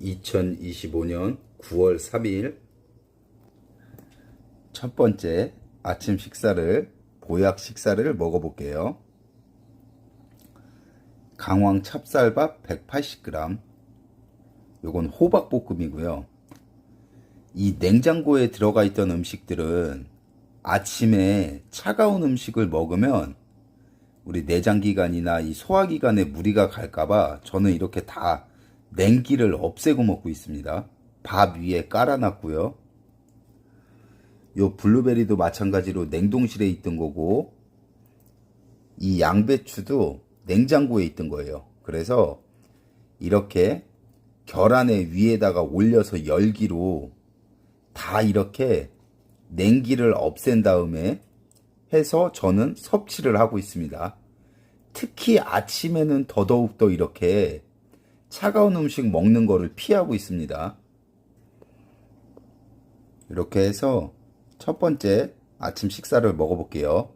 2025년 9월 3일 첫 번째 아침 식사를 보약 식사를 먹어볼게요. 강황 찹쌀밥 180g 요건 호박볶음이고요. 이 냉장고에 들어가 있던 음식들은 아침에 차가운 음식을 먹으면 우리 내장기관이나 이 소화기관에 무리가 갈까봐 저는 이렇게 다 냉기를 없애고 먹고 있습니다. 밥 위에 깔아놨고요. 요 블루베리도 마찬가지로 냉동실에 있던 거고 이 양배추도 냉장고에 있던 거예요. 그래서 이렇게 계란의 위에다가 올려서 열기로 다 이렇게 냉기를 없앤 다음에 해서 저는 섭취를 하고 있습니다. 특히 아침에는 더더욱더 이렇게 차가운 음식 먹는 거를 피하고 있습니다. 이렇게 해서 첫 번째 아침 식사를 먹어볼게요.